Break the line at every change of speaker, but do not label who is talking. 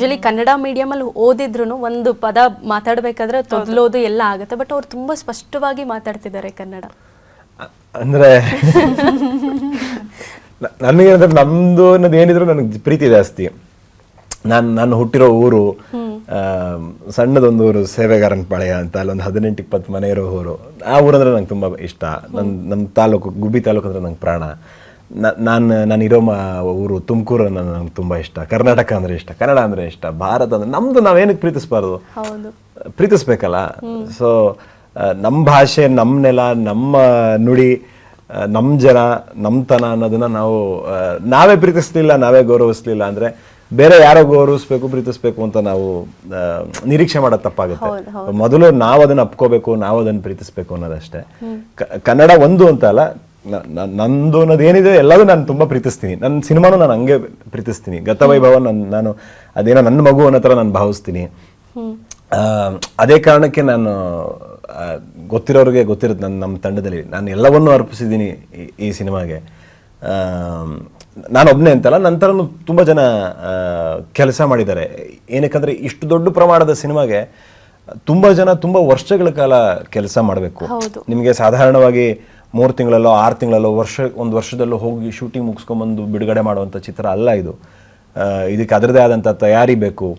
Usually Kannada medium ಅಲ್ಲಿ ಓದಿದ್ರು ಒಂದು ಪದ ಮಾತಾಡಬೇಕಾದ್ರೆ ತೊದಲೋದು ಎಲ್ಲ ಆಗುತ್ತೆ. ಬಟ್ ಅವ್ರು ತುಂಬಾ ಸ್ಪಷ್ಟವಾಗಿ ಮಾತಾಡ್ತಿದ್ದಾರೆ ಕನ್ನಡ.
ಅಂದ್ರೆ ನನಗೆ ನನಗೇನಂದ್ರೆ ನಮ್ದು ಅನ್ನೋದು ಏನಿದ್ರು ನನಗೆ ಪ್ರೀತಿ ಜಾಸ್ತಿ. ನಾನು ನಾನು ಹುಟ್ಟಿರೋ ಊರು ಸಣ್ಣದೊಂದು ಊರು ಸೇವೆಗಾರನ ಪಾಳೆಯ ಅಂತ ಅಲ್ಲೊಂದು ಹದಿನೆಂಟು ಇಪ್ಪತ್ತು ಮನೆ ಇರೋ ಊರು. ಆ ಊರಂದ್ರೆ ನಂಗೆ ತುಂಬ ಇಷ್ಟ. ನನ್ನ ನಮ್ಮ ತಾಲೂಕು ಗುಬ್ಬಿ ತಾಲೂಕು ಅಂದ್ರೆ ನಂಗೆ ಪ್ರಾಣ. ನಾನು ನಾನಿರೋ ಮ ಊರು ತುಮಕೂರು ನಂಗೆ ತುಂಬ ಇಷ್ಟ. ಕರ್ನಾಟಕ ಅಂದ್ರೆ ಇಷ್ಟ ಕನ್ನಡ ಅಂದ್ರೆ ಇಷ್ಟ ಭಾರತ ಅಂದ್ರೆ ನಮ್ದು ನಾವೇನಕ್ಕೆ ಪ್ರೀತಿಸ್ಬಾರ್ದು? ಪ್ರೀತಿಸ್ಬೇಕಲ್ಲ? ಸೊ ನಮ್ಮ ಭಾಷೆ ನಮ್ಮ ನೆಲ ನಮ್ಮ ನುಡಿ ನಮ್ಮ ಜನ ನಮ್ಮತನ ಅನ್ನೋದನ್ನ ನಾವು ನಾವೇ ಪ್ರೀತಿಸ್ಲಿಲ್ಲ ನಾವೇ ಗೌರವಿಸ್ಲಿಲ್ಲ ಅಂದ್ರೆ ಬೇರೆ ಯಾರೋ ಗೌರವಿಸ್ಬೇಕು ಪ್ರೀತಿಸ್ಬೇಕು ಅಂತ ನಾವು ನಿರೀಕ್ಷೆ ಮಾಡೋದು ತಪ್ಪಾಗುತ್ತೆ. ಮೊದಲು ನಾವು ಅದನ್ನು ಅಪ್ಕೋಬೇಕು ನಾವು ಅದನ್ನು ಪ್ರೀತಿಸ್ಬೇಕು ಅನ್ನೋದಷ್ಟೇ. ಕನ್ನಡ ಒಂದು ಅಂತ ಅಲ್ಲ ನಂದು ಅನ್ನೋದು ಏನಿದೆ ಎಲ್ಲದೂ ನಾನು ತುಂಬಾ ಪ್ರೀತಿಸ್ತೀನಿ. ನನ್ನ ಸಿನಿಮಾನು ನಾನು ಹಂಗೆ ಪ್ರೀತಿಸ್ತೀನಿ. ಗತವೈಭವ ನನ್ನ ನಾನು ಅದೇನೋ ನನ್ನ ಮಗು ಅನ್ನೋ ಥರ ನಾನು ಭಾವಿಸ್ತೀನಿ. ಆ, ಅದೇ ಕಾರಣಕ್ಕೆ ನಾನು ಗೊತ್ತಿರೋರಿಗೆ ಗೊತ್ತಿರುತ್ತೆ ನನ್ನ ನಮ್ಮ ತಂಡದಲ್ಲಿ. ನಾನು ಎಲ್ಲವನ್ನೂ ಅರ್ಪಿಸಿದ್ದೀನಿ ಈ- ಸಿನಿಮಾಗೆ. ನಾನು ಒಬ್ಬನೇ ಅಂತಲ್ಲ ನಂತರನು ತುಂಬ ಜನ ಕೆಲಸ ಮಾಡಿದ್ದಾರೆ. ಏನಕ್ಕಂದರೆ ಇಷ್ಟು ದೊಡ್ಡ ಪ್ರಮಾಣದ ಸಿನಿಮಾಗೆ ತುಂಬ ಜನ ತುಂಬ ವರ್ಷಗಳ ಕಾಲ ಕೆಲಸ ಮಾಡಬೇಕು. ನಿಮಗೆ ಸಾಧಾರಣವಾಗಿ ಮೂರು ತಿಂಗಳಲ್ಲೋ, ಆರು ತಿಂಗಳಲ್ಲೋ, ವರ್ಷ, ಒಂದು ವರ್ಷದಲ್ಲೋ ಹೋಗಿ ಶೂಟಿಂಗ್ ಮುಗಿಸ್ಕೊಂಬಂದು ಬಿಡುಗಡೆ ಮಾಡುವಂಥ ಚಿತ್ರ ಅಲ್ಲ ಇದು. ಇದಕ್ಕೆ ಅದರದೇ ಆದಂಥ ತಯಾರಿ ಬೇಕು.